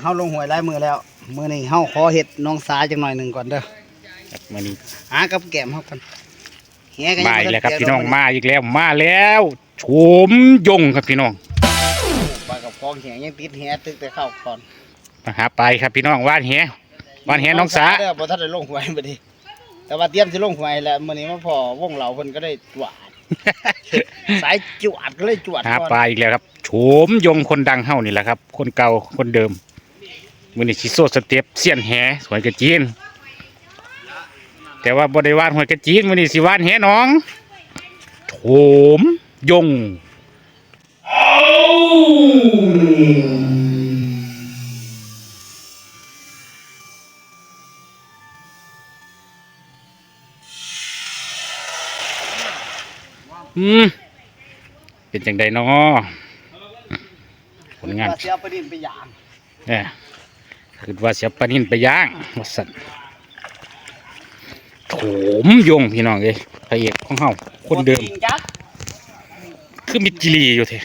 เฮาลงหวยหลายมือแล้ว มื้อนี้เฮาขอเฮ็ดน้องสาจังหน่อยหนึงก่อนเด้อครับมื้อนี้หากับแก้มเฮากันแหก็ยังมาอีกแล้วครับทัพี่น้องเจมาอีกแล้วมาแล้วโฉมยงครับพี่น้องปลากับกองแหยังติดแหตึกแต่เข้าก่อนมาหาไปครับพี่น้องว่านแหว่านแหน้องสาเด้อบ่ทันได้ลงหวยบัดนี้แต่ว่าเตรียมสิลงหวยแล้วมื้อนี้มาพอวงเหล่าเพิ่นก็ได้จวดสายจวดก็เลยจวดหาก่อนปลาอีกแล้วครับโฉมยงคนดังเฮานี่แหละครับ คนเก่าคนเดิม มื้อนี้สิโซสเต็ปเสียนแหหวยกระจีน แต่ว่าบ่ได้ว่านหวยกระจีนมื้อนี้สิว่านแหน้องโฉมยงอืมเป็นจังใดเนาะผลงานว่าสิเอาไปดินไปย่างเนี่ย คือว่าเสียปลานินไปย่างวัสันโถมยงพี่น้องเอ้ยพระเอกของเฮาคนเดิมบ่จริงจักคือมิดจิลีอยู่เถอะ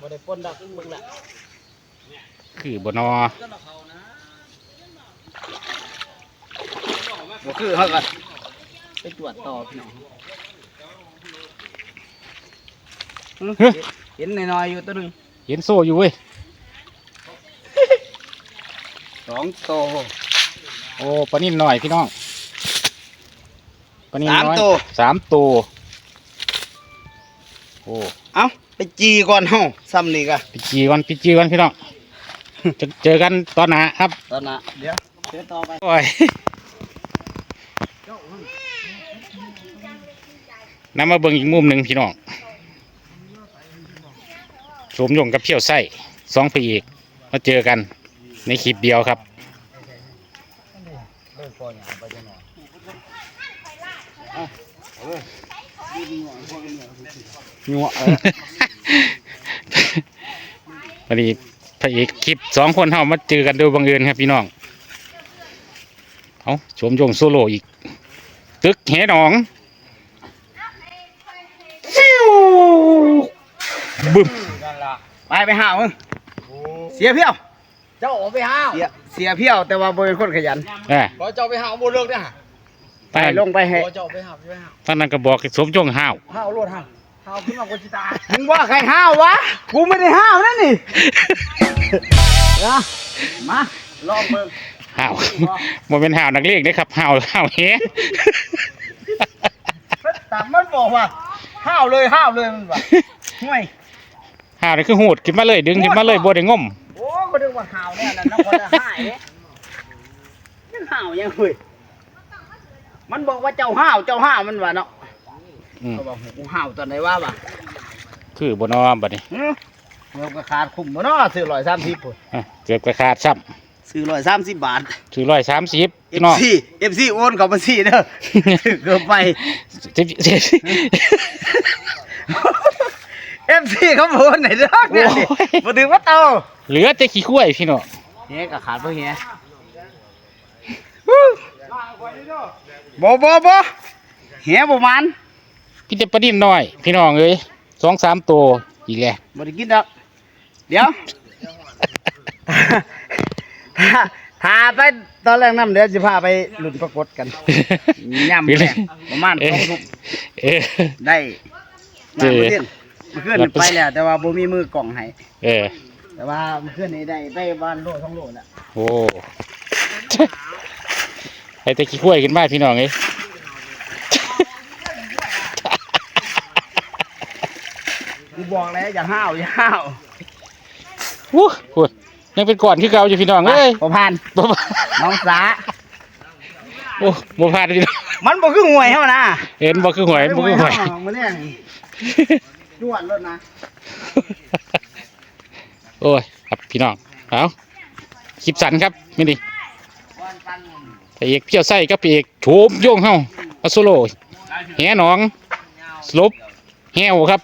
บ่ได้ปนดอกเบิ่งละคือบนอบ่คือเฮาก็ไปจวดต่อพี่น้องหึเห็นน้อยๆอยู่ตัวหนึงเห็นโซ่อยู่เว้ย ส องโตโอ้ปลานินหน่อยพี่น้องปลานินสามน้อยโตสามตัวโอ้เอ้าไปจีก่อนเฮาซ้ำนี่กะปิจีก่อนปิจีก่อนพี่น้องจะเจอกันตอนหน้าครับตอนน่ะเดี๋ยวเชิญต่อไปโอ้ยนำมาเบิ่งอีกมุมหนึ่งพี่น้องสวมยงกับเพี้ยวไส้สองพระเอกมาเจอกัน ในคลิปเดียวครับเริ่มปล่อยหยังไปจังหน่อยงัวเออพอดีพระเอกคลิปสองคนเฮามาเจอกันโดยบังเอิญครับพี่น้องเอาสวมยงโซโล่อีก ตึกแหหนองฟิวบึ้มไปไปหามึงเสียเพี้ยวเจ้าออกไปห้าวเสียเสียเพี้ยวแต่ว่าบ่เป็นคนขยันอ่าขอเจ้าไปห้าวบ่เลิกเด้อฮะไปลงไปให้ขอเจ้าไปห้าวไปห้าวท่านนั้นก็บอกให้สวมยงห้าวห้าวโลดห้าวห้าวขึ้นมาคนจิตามึงว่าใครห้าววะกูไม่ได้ห้าวนั่นนี่นะมาลองเบิ่งห้าวมันเป็นห้าวนักเลงเด้อครับห้าวห้าวแหแต่มันบอกว่าห้าวเลยห้าวเลยมันว่าห่วยห้าวนี่คือหูดขึ้นมาเลยดึงขึ้นมาเลยบ่ได้ง่ม โอ้ก็นึกว่าห้าวเนี่ยนั่นน้องคนละห้ายเนี่ยยังห้าวยังเฮ้ยมันบอกว่าเจ้าห้าวเจ้าห้าวมันว่าเนาะอืมเขาบอกกูห้าวตอนไหนว่าบ่ะคือบ่นอมบัดนี้หือเงินก็ขาดคุ้มบ่เนาะซื้อร้อยสามสิบพุ่นอะเกือบกระขาดซ้ซื้อร้อยสามสิบบาทำถือร้อยสามสิบเอพี่ฟน้องซีเอฟซีโอนเข้าบัญชีเด้อเกือบไป สิบสิบเอฟ ซีเขาโอนไหนเด้อเนี่ยนี่มาถึงว่าเตาเหลือแต่ขี้ข้วยพี่เน้องเฮ้ก็ขาดเพื่อเฮียบ่บ่บ่เฮียบ่มันพี่จะประดินน้อย พี่น้องเอ้ยสองสามตัวอีกแล้วบ่ได้กินดอกเดี๋ยวถ้าไปตอนแรกน้ำเดี๋ยวจะพาไปหลุ้นปรากฏกันย่ำแรงประมาณสองทุ่มได้เจมาอเมื่อน มื่อคืนนี่ไปแล้วแต่ว่าบ่มีมือกล่องให้เออ แต่ว่าเมื่อคืนนี้ได้ไปบ้านโลสองโลแล้วโอ้ให้แต่ขี้ข้วยขึ้นมาพี่น้องเอ้ยกูบอกแล้วอย่าห้าวอย่าห้าววู้พูดยังเป็นก่อนคือเก่าอยู่พี่น้องเอ้ยบ่ผ่านบ่ผ่านน้องสาโอ้บ่ผ่านพี่น้องมันบ่คือหวยเฮานะเห็นบ่คือหวยบ่คือหวยเฮามื้อ นี้วนรถนะโอ้ยครับพี่น้องเอาคลิปสันครับไม่ดีพระเอกเพี้ยวไส้กับพระเอกโฉมโยงเฮาอัสโลแหหนองสลบแหวครับ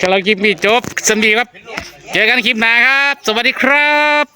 กำลังคลิปนี้จบสวัสดีครับ เจอกันคลิปหน้าครับ สวัสดีครับ